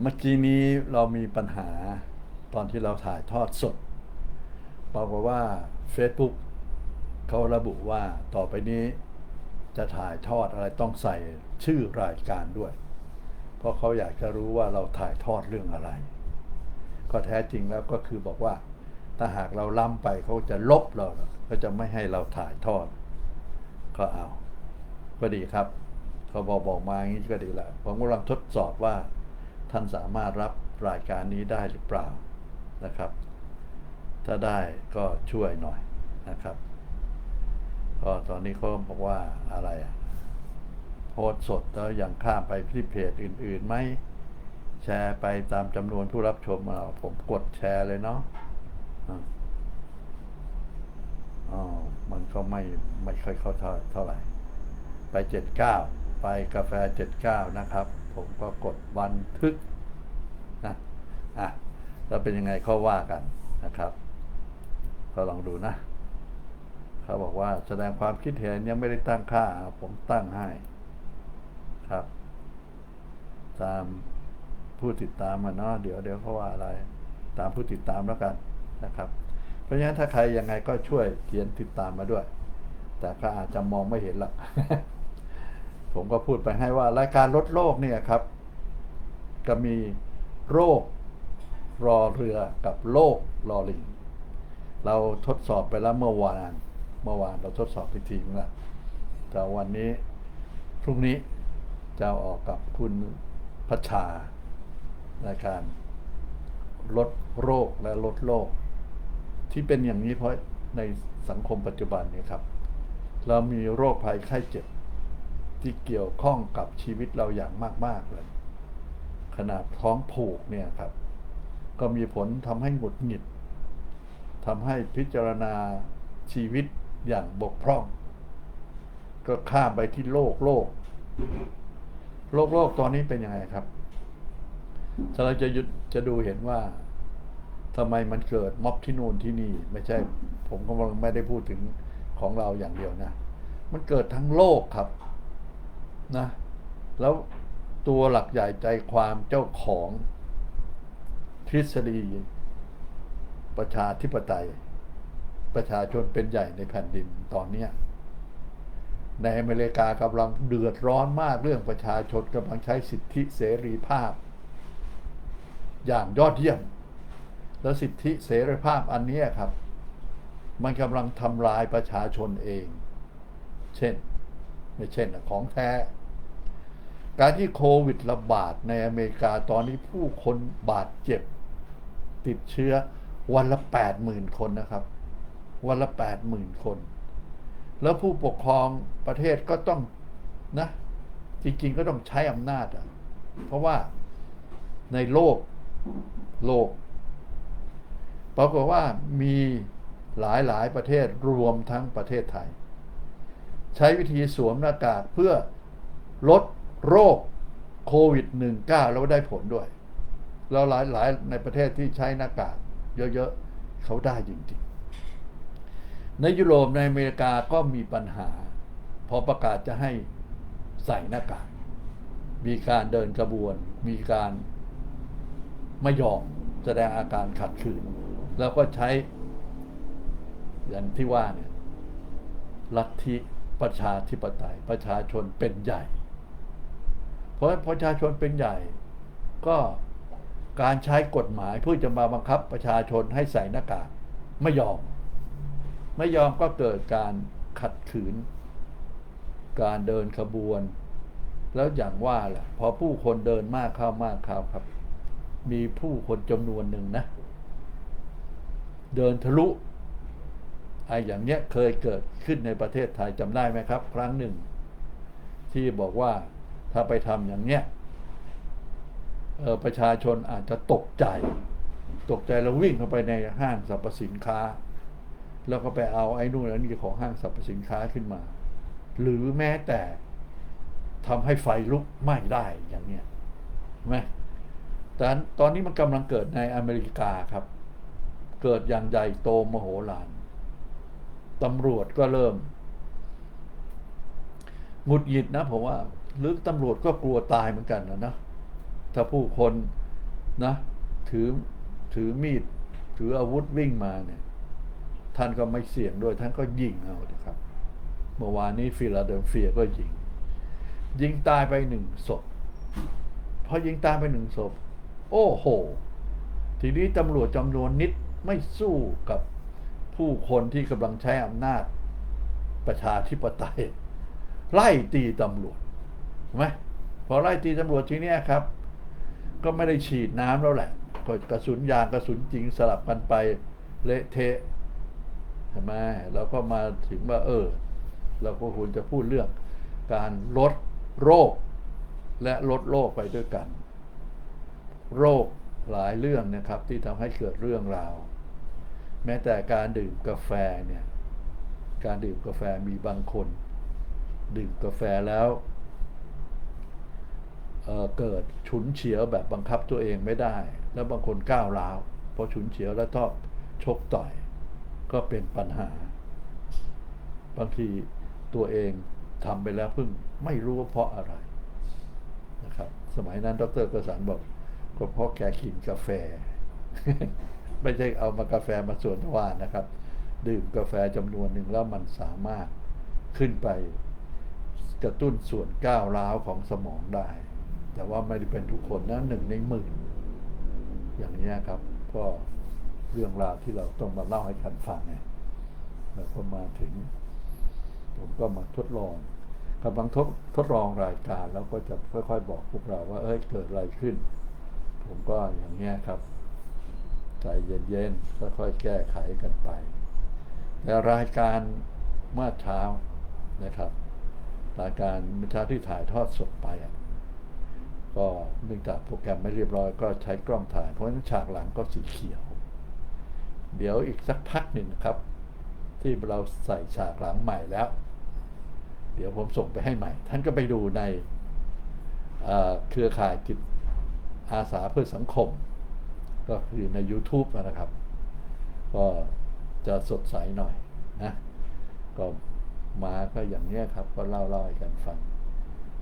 เมื่อกี้นี้เรามีปัญหาตอนที่เราถ่ายทอดสดบอกว่า Facebook เขาระบุว่าต่อไปนี้จะถ่ายทอดอะไรต้องใส่ชื่อรายการด้วย เพราะเขาอยากจะรู้ว่าเราถ่ายทอดเรื่องอะไร ก็แท้จริงแล้วก็คือบอกว่า ถ้าหากเราล้ำไปเขาจะลบเราก็จะไม่ให้เราถ่ายทอด ก็เอา ก็ดีครับเขาบอกบอกมาอย่างนี้ก็ดีแล้วผมกำลังทดสอบว่า ท่านสามารถรับรายการนี้ได้หรือเปล่านะครับ ถ้าได้ก็ช่วยหน่อยนะครับ ก็ตอนนี้เขาบอกว่าอะไรอะโพสต์สดแล้วยังข้ามไปที่เพจอื่นๆไหมแชร์ไปตามจำนวนผู้รับชมเอาผมกดแชร์เลยเนาะอ๋อ มันก็ไม่ไม่ค่อยเข้าเท่าเท่าไหร่ ไปเจ็ดเก้าไปกาแฟเจ็ดเก้านะครับ ผมก็กดบันทึกนะอะแล้วเป็นยังไงเขาว่ากันนะครับ ก็ลองดูนะเขาบอกว่าแสดงความคิดเห็นยังไม่ได้ตั้งค่า ผมตั้งให้ครับ ตามผู้ติดตามมาเนาะเดี๋ยวเดี๋ยวเขาว่าอะไร ตามผู้ติดตามแล้วกันนะครับ เพราะฉะนั้นถ้าใครยังไงก็ช่วยเขียนติดตามมาด้วย แต่ก็อาจจะมองไม่เห็นหรอก ผมก็พูดไปให้ว่ารายการลดโลกเนี่ยครับก็มีโรครอเรือกับโลกรอลิง เราทดสอบไปแล้วเมื่อวาน เมื่อวานเราทดสอบไปทีแล้วแต่วันนี้พรุ่งนี้จะออกกับคุณพัชชาในการลดโรคและลดโลก ที่เป็นอย่างนี้เพราะในสังคมปัจจุบันนี้ครับ เรามีโรคภัยไข้เจ็บ ที่เกี่ยวข้องกับชีวิตเราอย่างมาก ๆ เลย ขนาดท้องผูกเนี่ยครับ ก็มีผลทำให้หงุดหงิดทำให้พิจารณาชีวิตอย่างบกพร่อง ก็ข้ามไปที่โลกโลก โลกโลกตอนนี้เป็นยังไงครับถ้าเราจะยุดจะดูเห็นว่าทำไมมันเกิดม็อบที่นู่นที่นี่ ไม่ใช่ ผมก็ไม่ได้พูดถึงของเราอย่างเดียวนะ มันเกิดทั้งโลกครับ นะ แล้วตัวหลักใหญ่ใจความเจ้าของทฤษฎี ประชาธิปไตย ประชาชนเป็นใหญ่ในแผ่นดินตอนนี้ในอเมริกากำลังเดือดร้อนมากเรื่องประชาชนกำลังใช้สิทธิเสรีภาพ อย่างยอดเยี่ยม แล้วสิทธิเสรีภาพอันนี้ครับ มันกำลังทำลายประชาชนเอง เช่น ไม่เช่นของแท้ การที่โควิดระบาดในอเมริกาตอนนี้ผู้คนบาดเจ็บ ติดเชื้อวันละแปดหมื่นคนนะครับ วันละแปดหมื่นคน แล้วผู้ปกครองประเทศก็ต้องนะ จริงๆก็ต้องใช้อำนาจอะเพราะว่าในโลกโลกปรากฏว่ามีหลายหลายประเทศรวมทั้งประเทศไทย ใช้วิธีสวมหน้ากากเพื่อลด โรคโควิด -19 แล้วได้ผลด้วย แล้วหลายหลายในประเทศที่ใช้หน้ากากเยอะๆ เขาได้จริงๆ ในยุโรปในอเมริกาก็มีปัญหา พอประกาศจะให้ใส่หน้ากาก มีการเดินกระบวน มีการไม่ยอมแสดงอาการขัดขืน แล้วก็ใช้อย่างที่ว่าเนี่ยลัทธิประชาธิปไตยประชาชนเป็นใหญ่ ราะประชาชนเป็นใหญ่ ก็การใช้กฎหมายเพื่อจะมาบังคับประชาชนให้ใส่หน้ากากไม่ยอม ไม่ยอมก็เกิดการขัดขืน การเดินขบวน แล้วอย่างว่าแหละพอผู้คนเดินมากเข้ามากเข้าครับ มีผู้คนจำนวนหนึ่งนะ เดินทะลุไอ้อย่างเนี้ยเคยเกิดขึ้นในประเทศไทยจำได้ไหมครับ ครั้งหนึ่ง ที่บอกว่า ถ้าไปทำอย่างเนี้ยประชาชนอาจจะตกใจ ตกใจแล้ววิ่งเข้าไปในห้างสรรพสินค้า แล้วก็ไปเอาไอ้นู่นไอ้นี่ของห้างสรรพสินค้าขึ้นมา หรือแม้แต่ทำให้ไฟลุกไหม้ได้อย่างเนี้ยไหมแต่ตอนนี้มันกำลังเกิดในอเมริกาครับ เกิดอย่างใหญ่โตมโหฬารตำรวจก็เริ่มหงุดหงิดนะผมว่า หรือตำรวจก็กลัวตายเหมือนกันนะนะถ้าผู้คนนะถือถือมีดถืออาวุธวิ่งมาเนี่ยท่านก็ไม่เสี่ยงด้วยท่านก็ยิงเอาครับ เมื่อวานนี้ฟิลาเดลเฟียก็ยิง ยิงตายไปหนึ่งศพพอยิงตายไปหนึ่งศพ โอ้โห ทีนี้ตำรวจจำนวนนิดไม่สู้กับผู้คนที่กำลังใช้อำนาจประชาธิปไตย ไล่ตีตำรวจ เห็นไหมพอไล่ตีตำรวจทีเนี้ยครับ ก็ไม่ได้ฉีดน้ำแล้วแหละก็กระสุนยางกระสุนจริงสลับกันไปเละเทะใช่ไหมเราก็มาถึงว่า เออ เราก็ควรจะพูดเรื่อง การลดโรค และลดโรคไปด้วยกัน โรคหลายเรื่องนะครับ ที่ทำให้เกิดเรื่องราว แม้แต่การดื่มกาแฟเนี่ย การดื่มกาแฟมีบางคน ดื่มกาแฟแล้ว เกิดฉุนเฉียวแบบบังคับตัวเองไม่ได้ แล้วบางคนก้าวร้าวพอฉุนเฉียวแล้วชอบชกต่อย ก็เป็นปัญหา บางทีตัวเองทำไปแล้วเพิ่งไม่รู้ว่าเพราะอะไรนะครับ สมัยนั้นดรกระสันบอกก็เพราะแกกินกาแฟ ไม่ใช่เอามากาแฟมาส่วนทวานะครับ ดื่มกาแฟจำนวนหนึ่งแล้วมันสามารถขึ้นไปกระตุ้นส่วนก้าวร้าวของสมองได้ แต่ว่าไม่ได้เป็นทุกคนนะหนึ่งในหมื่นอย่างนี้ครับ ก็เรื่องราวที่เราต้องมาเล่าให้กันฟังไงแล้วก็มาถึง ผมก็มาทดลองกำลังทดทดลองรายการแล้วก็จะค่อยๆ บอกพวกเราว่า เอ้ยเกิดอะไรขึ้น ผมก็อย่างเงี้ครับ ใจเย็นๆค่อยๆแก้ไขกันไปแต่รายการเมื่อเช้านะครับ รายการเมื่อเช้าที่ถ่ายทอดสดไปอะ ก็เนื่องจากโปรแกรมไม่เรียบร้อยก็ใช้กล้องถ่าย เพราะฉะนั้นฉากหลังก็สีเขียว เดี๋ยวอีกสักพักหนึ่งนะครับ ที่เราใส่ฉากหลังใหม่แล้ว เดี๋ยวผมส่งไปให้ใหม่ ท่านก็ไปดูในเครือข่ายจิตอาสาเพื่อสังคม ก็คือใน YouTube นะครับ ก็จะสดใสหน่อยนะก็มาก็อย่างนี้ครับ ก็เล่าเล่าให้กันฟัง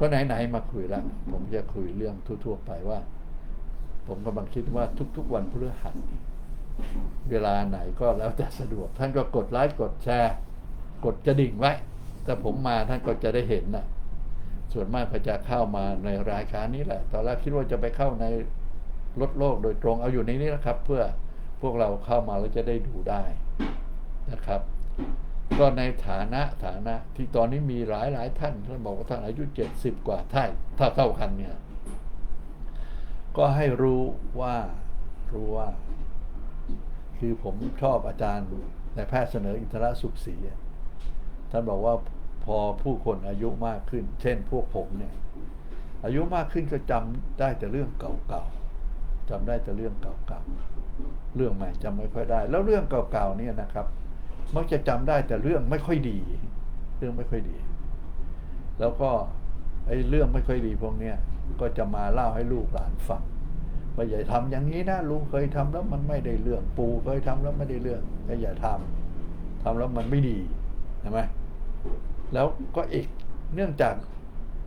ก็ไหนๆมาคุยแล้วผมจะคุยเรื่องทั่ว ๆ ไปว่า ผมกำลังคิดว่าทุก ๆ วันพฤหัสเวลาไหนก็แล้วแต่สะดวก ท่านก็กดไลค์กดแชร์ กดกระดิ่งไว้ แต่ผมมาท่านก็จะได้เห็นนะส่วนมากก็จะเข้ามาในรายการนี้แหละ ตอนแรกคิดว่าจะไปเข้าในรถโลกโดยตรงเอาอยู่ในนี้นะครับ เพื่อพวกเราเข้ามาแล้วจะได้ดูได้นะครับ ก็ในฐานะฐานะที่ตอนนี้มีหลายหลายท่านท่านบอกว่าท่านอายุเจ็ดสิบกว่าท่านถ้าเท่ากันเนี่ย ก็ให้รู้ว่ารู้ว่า คือผมชอบอาจารย์นแพทย์เสนออินทรสุขศรีท่านบอกว่าพอผู้คนอายุมากขึ้น เช่นพวกผมเนี่ย อายุมากขึ้นก็จำได้แต่เรื่องเก่าๆจำได้แต่เรื่องเก่าๆเรื่องใหม่จำไม่ค่อยได้ แล้วเรื่องเก่าๆเนี่ยนะครับ มักจะจำได้แต่เรื่องไม่ค่อยดี เรื่องไม่ค่อยดี แล้วก็ไอ้เรื่องไม่ค่อยดีพวกเนี้ยก็จะมาเล่าให้ลูกหลานฟังว่าอย่าทำอย่างนี้นะลุงเคยทำแล้วมันไม่ได้เรื่องปู่เคยทำแล้วไม่ได้เรื่องก็อย่าทำทำแล้วมันไม่ดีใช่ไหมแล้วก็อีกเนื่องจาก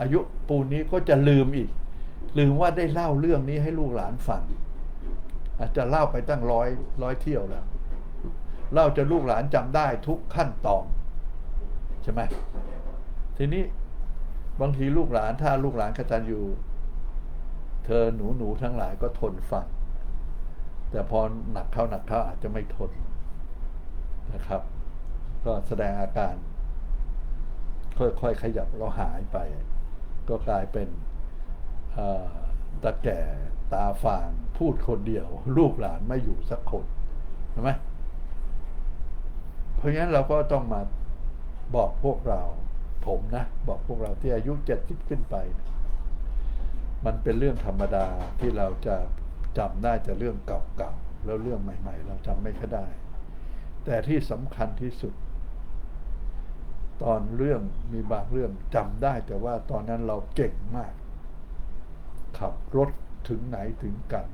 อายุปูนี้ก็จะลืมอีก ลืมว่าได้เล่าเรื่องนี้ให้ลูกหลานฟังอาจจะเล่าไปตั้งร้อยร้อยเที่ยวแล้ว เล่าจะลูกหลานจำได้ทุกขั้นตอนใช่ไหมทีนี้บางทีลูกหลานถ้าลูกหลานกตัญญูเธอหนูหนูทั้งหลายก็ทนฟัง แต่พอหนักเข้าหนักเข้าอาจจะไม่ทนนะครับ ก็แสดงอาการ ค่อยๆขยับแล้วหายไป ก็กลายเป็นตาแก่ตาฟาง พูดคนเดียว ลูกหลานไม่อยู่สักคนใช่ไหม ราะงั้นเราก็ต้องมาบอกพวกเรา ผมนะ บอกพวกเราที่อายุเจ็ดสิบขึ้นไป มันเป็นเรื่องธรรมดาที่เราจะจำได้แต่เรื่องเก่าๆแล้วเรื่องใหม่ ๆ เราจำไม่ค่อยได้ แต่ที่สำคัญที่สุด ตอนเรื่องมีบางเรื่องจำได้แต่ว่าตอนนั้นเราเก่งมาก ขับรถถึงไหนถึงกัน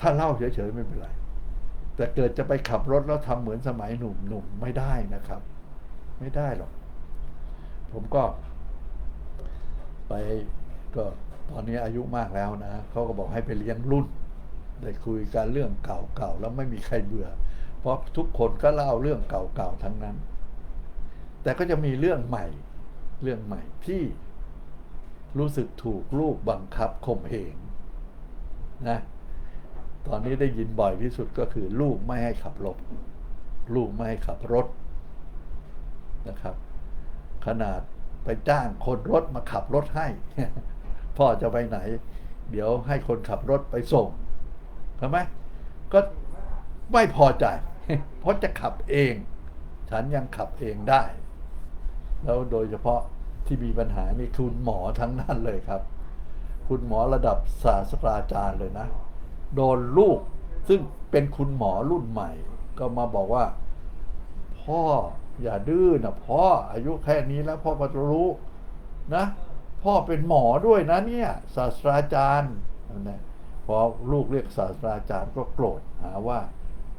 ถ้าเล่าเฉยๆไม่เป็นไร แต่เกิดจะไปขับรถแล้วทำเหมือนสมัยหนุ่มๆไม่ได้นะครับ ไม่ได้หรอก ผมก็ ไปก็ตอนนี้อายุมากแล้วนะเขาก็บอกให้ไปเลี้ยงรุ่นได้คุยกันเรื่องเก่าๆแล้วไม่มีใครเบื่อ เพราะทุกคนก็เล่าเรื่องเก่าๆทั้งนั้น แต่ก็จะมีเรื่องใหม่ เรื่องใหม่ที่รู้สึกถูกลูกบังคับข่มเหงนะ ตอนนี้ได้ยินบ่อยที่สุดก็คือ ลูกไม่ให้ขับรถ ลูกไม่ให้ขับรถนะครับ ขนาดไปจ้างคนรถมาขับรถให้ พ่อจะไปไหน เดี๋ยวให้คนขับรถไปส่งใช่ไหมก็ไม่พอใจ เพราะจะขับเอง ฉันยังขับเองได้ แล้วโดยเฉพาะที่มีปัญหานี่คุณหมอทั้งนั้นเลยครับ คุณหมอระดับศาสตราจารย์เลยนะ โดนลูก ซึ่งเป็นคุณหมอรุ่นใหม่ ก็มาบอกว่า พ่ออย่าดื้อนะพ่ออายุแค่นี้แล้วพ่อก็จะรู้นะ พ่อเป็นหมอด้วยนะเนี่ย ศาสตราจารย์นะพอลูกเรียกศาสตราจารย์ก็โกรธหาว่า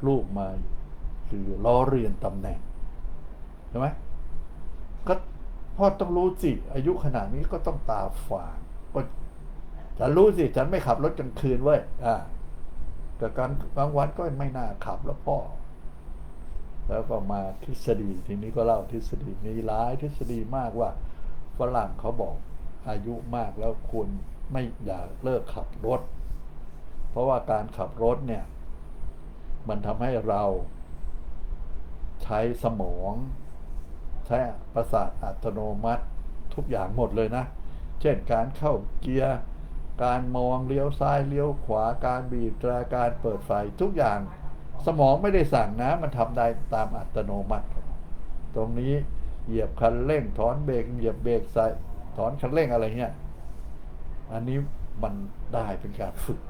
ลูกมาคือล้อเรียนตำแหน่งใช่ไหมก็พ่อต้องรู้สิ อายุขนาดนี้ก็ต้องตาฝาดก็ฉันรู้สิ ฉันไม่ขับรถกลางคืนเว้ยอ่า แต่กางกลางวันก็ไม่น่าขับแล้วพ่อ แล้วก็มาทฤษฎีทีนี้ก็เล่าทฤษฎีมีหลายทฤษฎีมากว่าฝรั่งเขาบอกอายุมากแล้วควรไม่อยากเลิกขับรถ เพราะว่าการขับรถเนี่ย มันทำให้เราใช้สมอง ใช้ประสาทอัตโนมัติทุกอย่างหมดเลยนะ เช่นการเข้าเกียร์ การมองเลี้ยวซ้ายเลี้ยวขวาการบีบแตรการเปิดไฟทุกอย่าง สมองไม่ได้สั่งนะมันทำได้ตามอัตโนมัติ ตรงนี้เหยียบคันเร่งถอนเบรกเหยียบเบรกใส่ถอนคันเร่งอะไรเงี้ยอันนี้มันได้เป็นการฝึก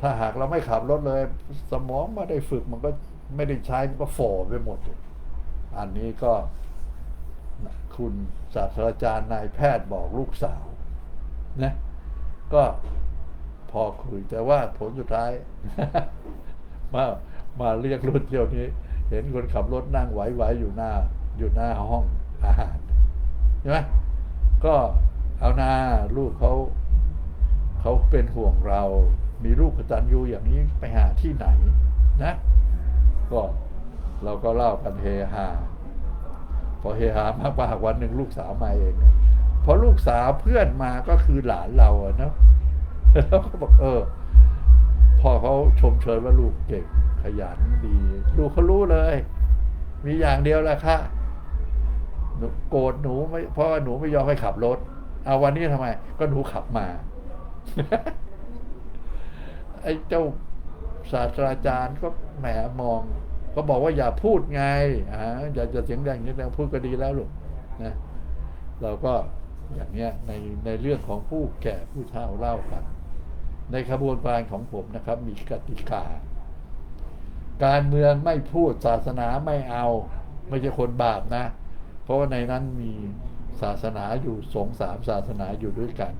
ถ้าหากเราไม่ขับรถเลย สมองไม่ได้ฝึกมันก็ไม่ได้ใช้มันก็ฝ่อไปหมด อันนี้ก็คุณศาสตราจารย์นายแพทย์บอกลูกสาวนะ ก็พอคุยแต่ว่าผลสุดท้าย มามาเรียกรุ่นเที่ยวนี้ เห็นคนขับรถนั่งไหวๆอยู่หน้า อยู่หน้าห้องอาหารใช่ไหมก็เอานาลูกเขาเขาเป็นห่วงเรา มีลูกกตัญญูอย่างนี้ไปหาที่ไหนนะก็เราก็เล่ากันเฮฮาพอเฮฮามากว่าวันหนึ่งลูกสาวมาเอง พอลูกสาวเพื่อนมาก็คือหลานเราอะเนาะแล้วก็บอกเออพ่อเขาชมเชยว่าลูกเก่งขยันดี ลูกเขารู้เลย มีอย่างเดียวแหละค่ะโกรธหนูไม่เพราะว่าหนูไม่ยอมให้ขับรถ เอาวันนี้ทำไม ก็หนูขับมา ไอ้เจ้าศาสตราจารย์ก็แหมมอง ก็บอกว่าอย่าพูดไงอ่าอย่าจะเสียงดังอย่างนี้พูดก็ดีแล้วลูกนะ เราก็ อย่างเนี้ยในในเรื่องของผู้แก่ผู้เฒ่าเล่ากัน ในขบวนการของผมนะครับ มีกติกา การเมืองไม่พูดศาสนาไม่เอา ไม่ใช่คนบาปนะ เพราะว่าในนั้นมีศาสนาอยู่สองสามศาสนาอยู่ด้วยกัน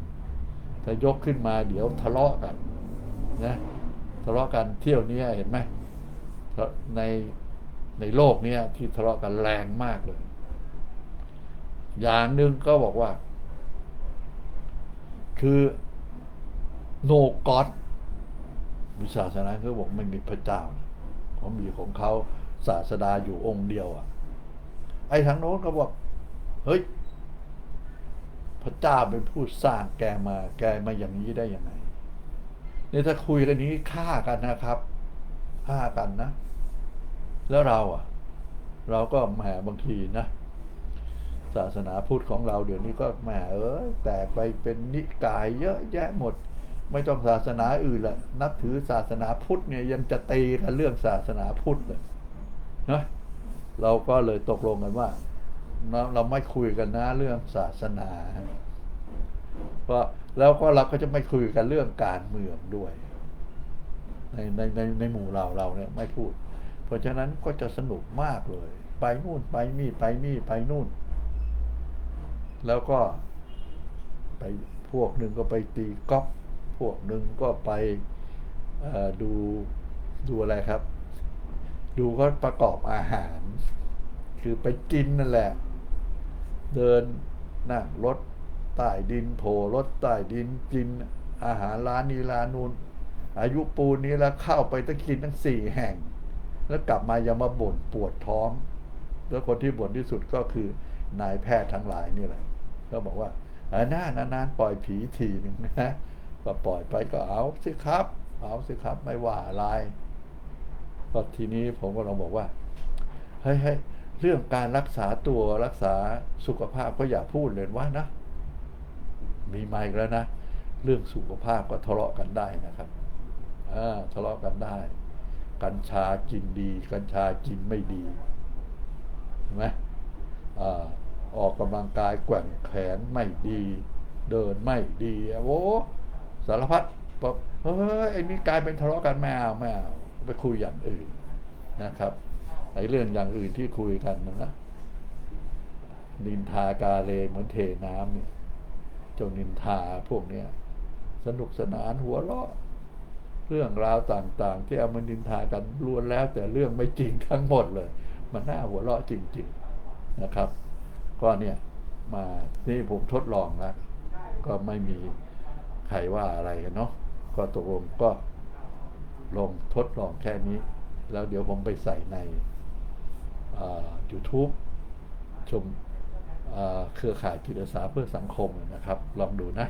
ถ้ายกขึ้นมาเดี๋ยวทะเลาะกันนะทะเลาะกันเที่ยวนี้เห็นไหมในในโลกนี้ที่ทะเลาะกันแรงมากเลย อย่างหนึ่งก็บอกว่า คือโนกอดวิศาสนาเขาบอกไม่มีพระเจ้าเขามีของเขาศาสดาอยู่องค์เดียวอะ ไอ้ทางโน้นก็บอก เฮ้ย พระเจ้าเป็นผู้สร้างแกมา แกมาอย่างนี้ได้ยังไงเนี่ยถ้าคุยกันนี้ฆ่ากันนะครับฆ่ากันนะ แล้วเราอะ เราก็แหมบางทีนะ ศาสนาพุทธของเราเดี๋ยวนี้ก็แหมเออแตกไปเป็นนิกายเยอะแยะหมด ไม่ต้องศาสนาอื่นละนับถือศาสนาพุทธเนี่ยยังจะตีกันเรื่องศาสนาพุทธเลยนะเราก็เลยตกลงกันว่าเราเราไม่คุยกันนะเรื่องศาสนาเพราะแล้วก็เราก็จะไม่คุยกันเรื่องการเมืองด้วย ในในในในหมู่เราเราเนี่ยไม่พูด เพราะฉะนั้นก็จะสนุกมากเลย ไปนู่นไปนี่ไปนี่ไปนู่น แล้วก็ไปพวกหนึ่งก็ไปตีก๊อฟพวกหนึ่งก็ไปดูดูอะไรครับ ดูก็ประกอบอาหาร คือไปกินนั่นแหละ เดินนั่งรถใต้ดินโผล่รถใต้ดินกินอาหารร้านนี้ร้านนู้นอายุปูนนี้แล้วเข้าไปตั้งกินทั้งสี่แห่ง แล้วกลับมายังมาบ่นปวดท้อง แล้วคนที่บ่นที่สุดก็คือนายแพทย์ทั้งหลายนี่แหละ ก็บอกว่าเออหน้านานๆปล่อยผีทีหนึ่งนะก็ปล่อยไปก็เอาสิครับ เอาสิครับไม่ว่าอะไรก็ทีนี้ผมก็ลองบอกว่าเฮ้ยเรื่องการรักษาตัวรักษาสุขภาพก็อย่าพูดเลยว่านะ มีมาอีกแล้วนะ เรื่องสุขภาพก็ทะเลาะกันได้นะครับอ่าทะเลาะกันได้ กัญชากินดี กัญชากินไม่ดีเห็นไหมอ่า ออกกำลังกายแกว่งแขนไม่ดี เดินไม่ดีโอ้สารพัดบอกเฮ้ยไอ้นี่กลายเป็นทะเลาะกันไม่เอาไม่เอาไปคุยอย่างอื่นนะครับไอ้เรื่องอย่างอื่นที่คุยกันนะนะนินทากาเลเหมือนเทน้ำเนี่ยเจ้านินทาพวกเนี้ยสนุกสนานหัวเราะ เรื่องราวต่างๆ ที่เอามานินทากันล้วนแล้ว แต่เรื่องไม่จริงทั้งหมดเลย มันน่าหัวเราะจริง ๆนะครับ ก็เนี่ยมานี่ผมทดลองแล้ว ก็ไม่มีใครว่าอะไรกันเนาะก็ตกลงก็ลงทดลองแค่นี้ แล้วเดี๋ยวผมไปใส่ในยูทูบชมอ่าเครือข่ายจิตอาสาเพื่อสังคมนะครับ ลองดูนะ